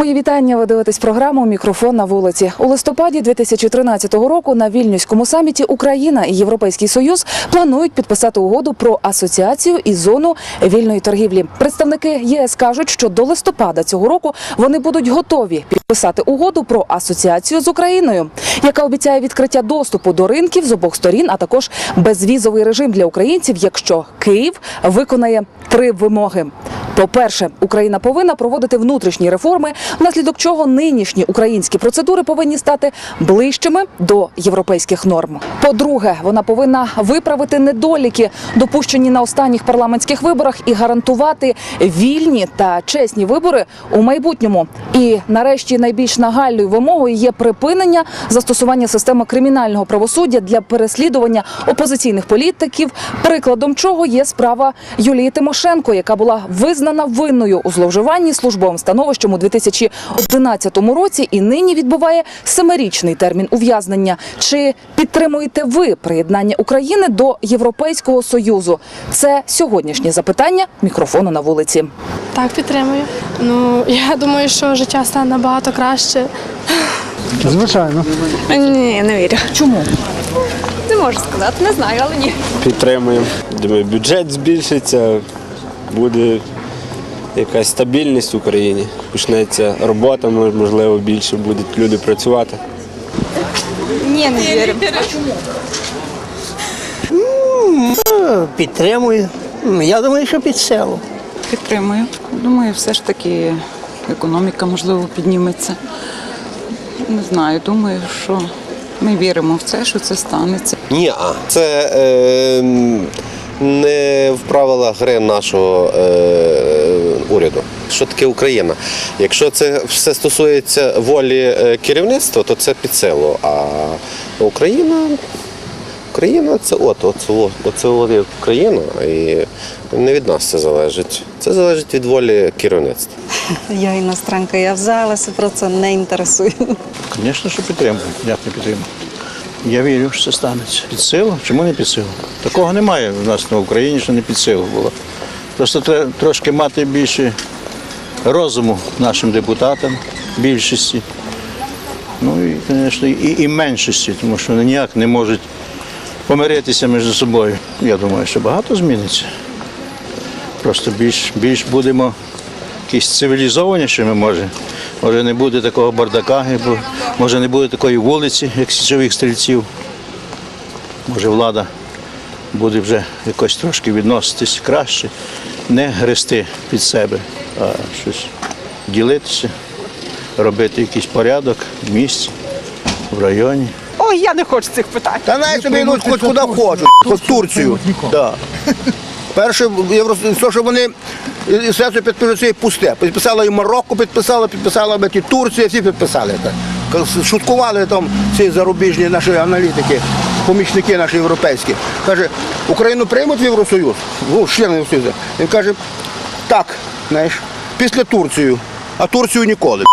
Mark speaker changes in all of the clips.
Speaker 1: Мої вітання. Ви дивитесь програму Мікрофон на вулиці. У листопаді 2013 року на вільнюському саміті Україна і Європейський Союз планують підписати угоду про асоціацію і зону вільної торгівлі. Представники ЄС кажуть, що до листопада цього року вони будуть готові підписати угоду про асоціацію з Україною, яка обіцяє відкриття доступу до ринків з обох сторін, а також безвізовий режим для українців, якщо Київ виконає три вимоги. По-перше, Україна повинна проводити внутрішні реформи, внаслідок чого нинішні українські процедури повинні стати ближчими до європейських норм. По-друге, вона повинна виправити недоліки, допущені на останніх парламентських виборах, і гарантувати вільні та чесні вибори у майбутньому. І нарешті найбільш нагальною вимогою є припинення застосування системи кримінального правосуддя для переслідування опозиційних політиків, прикладом чого є справа Юлії Тимошенко, яка була визнана винною у зловживанні службовим становищем у 2011 році і нині відбуває семирічний термін ув'язнення. Чи підтримуєте ви приєднання України до Європейського союзу? Це сьогоднішнє запитання мікрофону на вулиці.
Speaker 2: Так, підтримую. Ну, я думаю, що життя стане набагато краще.
Speaker 3: Звичайно.
Speaker 4: Ні, не вірю.
Speaker 1: Чому?
Speaker 4: Не можу сказати, не знаю, але ні.
Speaker 5: Підтримуємо. Думаю, бюджет збільшиться, буде якась стабільність в Україні. Почнеться робота, можливо, більше будуть люди працювати.
Speaker 4: Ні, не вірю.
Speaker 3: Підтримую. М, Я думаю, що під село.
Speaker 6: Підтримую. Думаю, все ж таки економіка можливо підніметься. Не знаю, думаю, що ми віримо в це, що це станеться.
Speaker 7: Ні, а це е, не в правилах гри нашого е. Що таке Україна? Якщо це все стосується волі е, керівництва, то це під силу. А Україна, Україна це от, оце, оце от Україна, і не від нас це залежить. Це залежить від волі керівництва.
Speaker 8: Я іностранка, я взялася про це не інтересую.
Speaker 3: Звісно, що підтримую. Як не підтримую? Я вірю, що це станеться. Під силу? Чому не під силу? Такого немає в нас на Україні, що не під силу було. Просто треба трошки мати більше розуму нашим депутатам, більшості. Ну і, звісно, і, і меншості, тому що вони ніяк не можуть помиритися між собою. Я думаю, що багато зміниться. Просто більш, більш будемо якісь цивілізованішими, може. Може не буде такого бардака, може не буде такої вулиці, як січових стрільців. Може влада буде вже якось трошки відноситись краще, не грести під себе, а щось ділитися, робити якийсь порядок в місті, в районі.
Speaker 6: Ой, я не хочу цих питань.
Speaker 9: Та навіть собі йдуть хоч куди хочуть, хоч в Турцію. Да. Перше, євро- що вони все це підписують це пусте. Підписала і Марокко, підписала, підписала і Турція, всі підписали. так. Шуткували там ці зарубіжні наші аналітики, помічники наші європейські. Каже, Україну приймуть в Євросоюз, ну, члени Євросоюзу. Він каже, так, знаєш, після Турцію, а Турцію ніколи.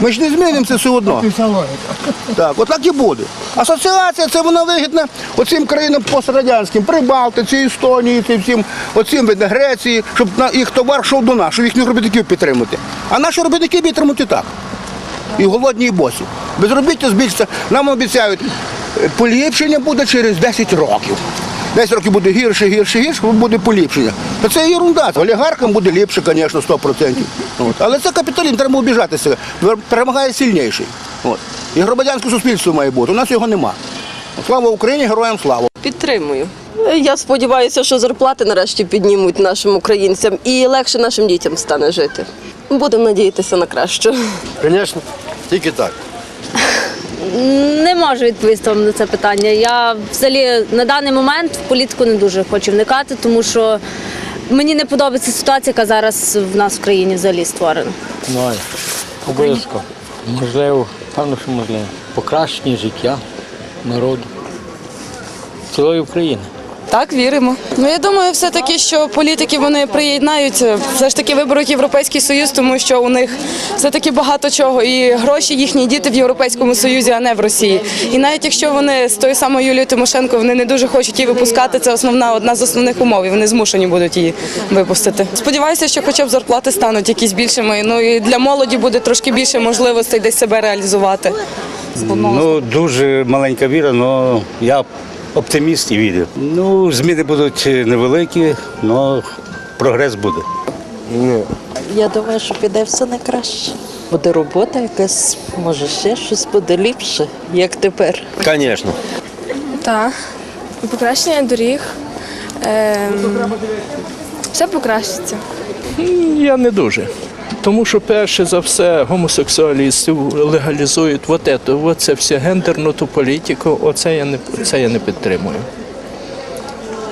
Speaker 9: Ми ж не змінимося все одно. Так, от так і буде. Асоціація це вона вигідна оцим країнам пострадянським, Прибалтиці, Естонії, цим всім, оцим видно, Греції, щоб на їх товар йшов до нас, щоб їхніх робітників підтримати. А наші робітники підтримують і так. І голодні, і босі. Безробіття збільшиться. Нам обіцяють, поліпшення буде через 10 років. 10 років буде гірше, гірше, гірше, буде поліпшення. Та це ерунда. Олігархам буде ліпше, звісно, 100%. От. Але це капіталізм, треба обіжатися. Перемагає сильніший. От. І громадянське суспільство має бути. У нас його нема. Слава Україні, героям слава!
Speaker 10: Підтримую. Я сподіваюся, що зарплати нарешті піднімуть нашим українцям і легше нашим дітям стане жити. Будемо надіятися на краще.
Speaker 7: Звісно, тільки так.
Speaker 11: Не можу відповісти вам на це питання. Я взагалі на даний момент в політику не дуже хочу вникати, тому що мені не подобається ситуація, яка зараз в нас в країні взагалі створена.
Speaker 12: Ну, Обов'язково. Можливо, певно, що можливо. Покращення життя народу. Цілої України.
Speaker 13: Так, віримо. Ну я думаю, все таки, що політики вони приєднають е, все ж таки виберуть Європейський Союз, тому що у них все таки багато чого, і гроші їхні діти в Європейському Союзі, а не в Росії. І навіть якщо вони з тою самою Юлією Тимошенко вони не дуже хочуть її випускати, це основна одна з основних умов. І вони змушені будуть її випустити. Сподіваюся, що хоча б зарплати стануть якісь більшими. Ну і для молоді буде трошки більше можливостей десь себе реалізувати.
Speaker 14: Ну, дуже маленька віра, але я оптиміст і вірю. Ну, зміни будуть невеликі, але прогрес буде.
Speaker 15: Я думаю, що піде все на краще. Буде робота якась, може ще щось буде ліпше, як тепер.
Speaker 7: Звісно.
Speaker 2: Так. Покращення доріг. Ем, все покращиться.
Speaker 12: Я не дуже. Тому що перше за все гомосексуалістів легалізують вот это, вот це все гендерну ту політику, оце я не, це я не підтримую.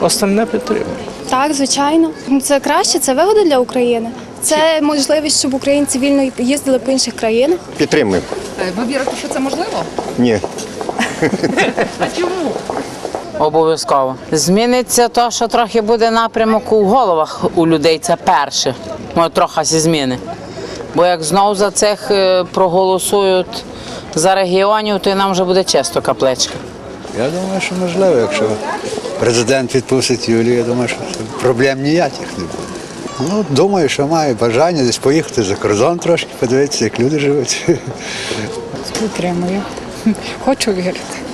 Speaker 12: Остальне підтримую.
Speaker 2: Так, звичайно. Це краще, це вигода для України. Це можливість, щоб українці вільно їздили по інших країнах.
Speaker 7: Підтримуємо.
Speaker 1: Ви вірите, що це можливо?
Speaker 7: Ні.
Speaker 16: Обов'язково. Зміниться то, що трохи буде напрямок у головах у людей. Це перше. Може, трохи зі зміни. Бо як знову за цих е, проголосують за регіонів, то і нам вже буде чисто капличка.
Speaker 17: Я думаю, що можливо, якщо президент відпустить Юлію, я думаю, що проблем ніяких не буде. Ну, думаю, що маю бажання десь поїхати за кордон трошки, подивитися, як люди живуть.
Speaker 6: Підтримую. Хочу вірити.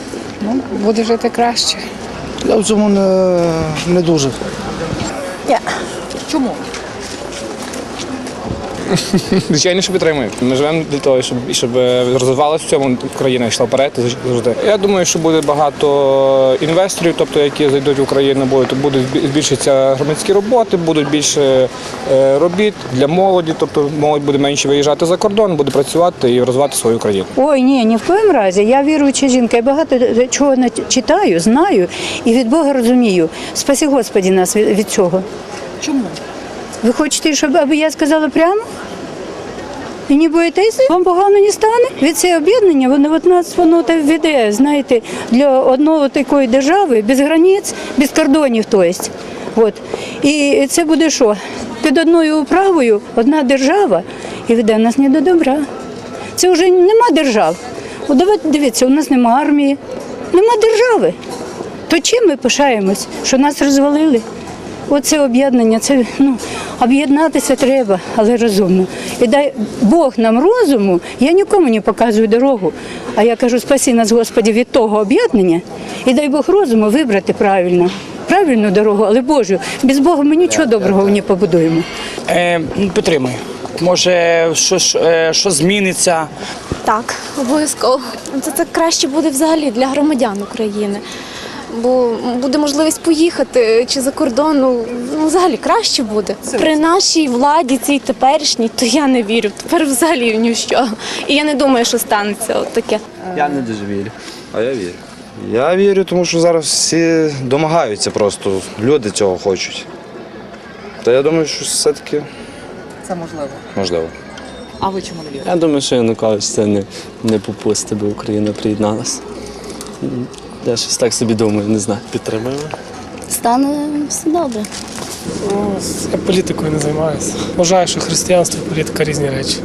Speaker 6: Ну, буде жити краще.
Speaker 9: Я в цьому не, не дуже.
Speaker 1: Чому?
Speaker 12: Звичайно, що підтримую. Ми живемо для того, щоб, щоб розвивалася в цьому країна йшла вперед завжди. Я думаю, що буде багато інвесторів, тобто які зайдуть в Україну, будуть будуть збільшитися громадські роботи, будуть більше е, робіт для молоді, тобто молодь буде менше виїжджати за кордон, буде працювати і розвивати свою країну.
Speaker 6: Ой, ні, ні в коїм разі. Я віруюча жінка, я багато чого не читаю, знаю і від Бога розумію. Спаси Господі нас від, від цього.
Speaker 1: Чому?
Speaker 6: Ви хочете, щоб аби я сказала прямо? І не боїтеся, вам погано не стане. Від це об'єднання, воно от нас воно так веде, знаєте, для одного такої держави без границь, без кордонів, то есть. От. І це буде що? Під одною управою одна держава і веде нас не до добра. Це вже нема держав. От давайте дивіться, у нас нема армії, нема держави. То чим ми пишаємось, що нас розвалили? Оце об'єднання, це ну об'єднатися треба, але розумно. І дай Бог нам розуму, я нікому не показую дорогу. А я кажу, спаси нас, Господи, від того об'єднання, і дай Бог розуму вибрати правильно, правильну дорогу, але Божу. Без Бога ми нічого доброго не побудуємо.
Speaker 12: Е, підтримую. Може, щось е, що зміниться.
Speaker 2: Так, обов'язково. Це, це краще буде взагалі для громадян України. Бо буде можливість поїхати чи за кордон, ну, ну взагалі краще буде. При нашій владі, цій теперішній, то я не вірю. Тепер взагалі в ні в що. І я не думаю, що станеться от таке.
Speaker 5: Я не дуже вірю. А я вірю. Я вірю, тому що зараз всі домагаються просто. Люди цього хочуть. Та я думаю, що все-таки
Speaker 1: Це можливо.
Speaker 5: можливо.
Speaker 1: А ви чому не вірите?
Speaker 5: Я думаю, що Янукович це не, не попусти, би Україна приєдналася. Я щось так собі думаю, не знаю. Підтримуємо.
Speaker 2: Стане все добре.
Speaker 12: Я політикою не займаюся. Вважаю, що християнство і політика різні речі.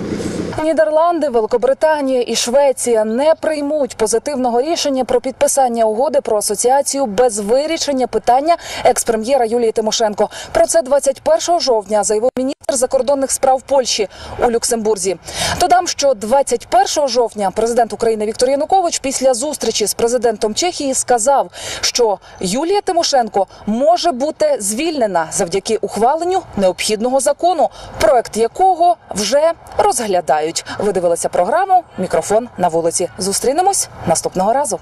Speaker 1: Нідерланди, Великобританія і Швеція не приймуть позитивного рішення про підписання угоди про асоціацію без вирішення питання екс-прем'єра Юлії Тимошенко. Про це 21 жовтня заявив міністр закордонних справ Польщі у Люксембурзі. Додам, що 21 жовтня президент України Віктор Янукович після зустрічі з президентом Чехії сказав, що Юлія Тимошенко може бути звільнена завдяки ухваленню необхідного закону, проект якого вже розглядають. Ви дивилися програму Мікрофон на вулиці. Зустрінемось наступного разу.